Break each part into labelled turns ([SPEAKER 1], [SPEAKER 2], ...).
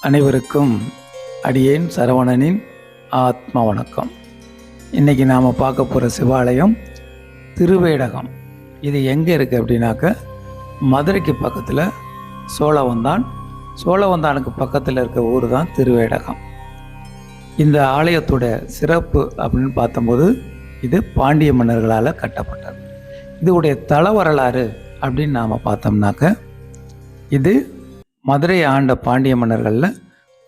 [SPEAKER 1] அனைவருக்கும் அடியேன் சரவணனின் ஆத்ம வணக்கம் இன்னைக்கு நாம் பார்க்க போகிற சிவாலயம் திருவேடகம். இது எங்கே இருக்குது அப்படின்னாக்க மதுரைக்கு பக்கத்தில் சோழவந்தான். சோழவந்தானுக்கு பக்கத்தில் இருக்க ஊர் தான் திருவேடகம். இந்த ஆலயத்தோட சிறப்பு அப்படின்னு பார்த்தம்போது இது பாண்டிய மன்னர்களால் கட்டப்பட்டது. இதோடைய தல வரலாறு அப்படின்னு நாம் பார்த்தோம்னாக்க இது மதுரை ஆண்ட பாண்டிய மன்னர்களில்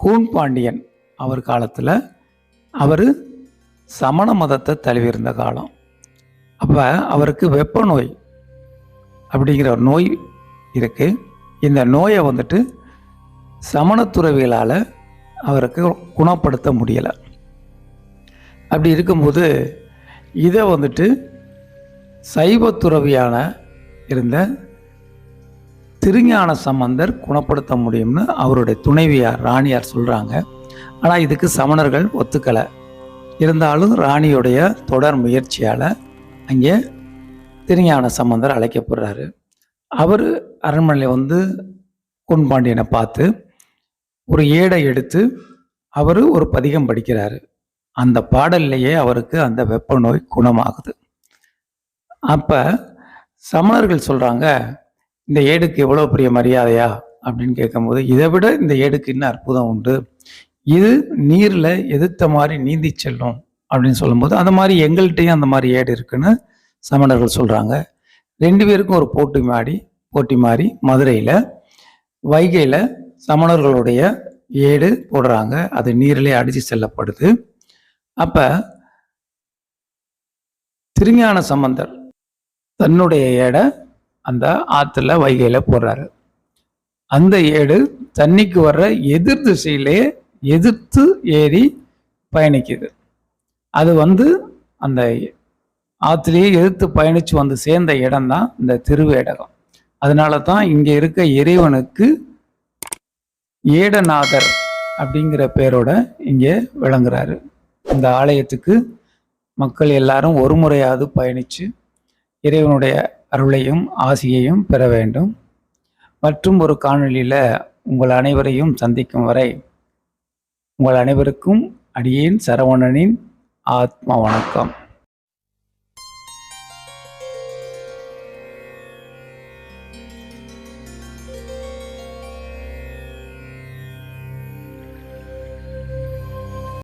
[SPEAKER 1] கூன் பாண்டியன் அவர் காலத்தில் அவர் சமண மதத்தை தழுவியிருந்த காலம். அப்போ அவருக்கு வெப்ப நோய் அப்படிங்கிற ஒரு நோய் இருக்குது இந்த நோயை வந்துட்டு சமணத்துறவிகளால் அவருக்கு குணப்படுத்த முடியலை. அப்படி இருக்கும்போது இதை வந்துட்டு சைவத்துறவியான இருந்த திருஞான சம்பந்தர் குணப்படுத்த முடியும்னு அவருடைய துணைவியார் ராணியார் சொல்கிறாங்க ஆனால் இதுக்கு சமணர்கள் ஒத்துக்கலை. இருந்தாலும் ராணியுடைய தொடர் முயற்சியால் அங்கே திருஞான சம்பந்தர் அழைக்கப்படுறாரு. அவர் அரண்மனையில் வந்து பொன்பாண்டியனை பார்த்து ஒரு ஏடை எடுத்து அவர் ஒரு பதிகம் படிக்கிறாரு. அந்த பாடல்லையே அவருக்கு அந்த வெப்ப நோய் குணமாகுது. அப்போ சமணர்கள் சொல்கிறாங்க இந்த ஏடுக்கு எவ்வளோ பெரிய மரியாதையா? அப்படின்னு கேட்கும்போது இதை விட இந்த ஏடுக்கு இன்னும் அற்புதம் உண்டு? இது நீரில் எதிர்த்த மாதிரி நீந்தி செல்லும். அப்படின்னு சொல்லும்போது அந்த மாதிரி எங்கள்கிட்டையும் அந்த மாதிரி ஏடு இருக்குன்னு சமணர்கள் சொல்கிறாங்க ரெண்டு பேருக்கும் ஒரு போட்டி மாடி போட்டி மாறி மதுரையில் வைகையில் சமணர்களுடைய ஏடு போடுறாங்க. அது நீரிலே அடித்து செல்லப்படுது. அப்போ திருஞான சம்பந்தர் தன்னுடைய ஏடை அந்த ஆற்றுல வைகையில் போடுறாரு. அந்த ஏடு தண்ணிக்கு வர்ற எதிர் திசையிலே எதிர்த்து ஏறி பயணிக்குது. அது வந்து அந்த ஆற்றுலேயே எதிர்த்து பயணித்து வந்து சேர்ந்த இடம்தான் இந்த திருவேடகம். அதனால தான் இங்கே இருக்க இறைவனுக்கு ஏடநாதர் அப்படிங்கிற பேரோட இங்கே விளங்குறாரு. இந்த ஆலயத்துக்கு மக்கள் எல்லாரும் ஒரு முறையாவது பயணித்து இறைவனுடைய அருளையும் ஆசியையும் பெற வேண்டும். மற்றும் ஒரு காணொலியில் உங்கள் அனைவரையும் சந்திக்கும் வரை உங்கள் அனைவருக்கும் அடியேன் சரவணனின் ஆத்மா வணக்கம்.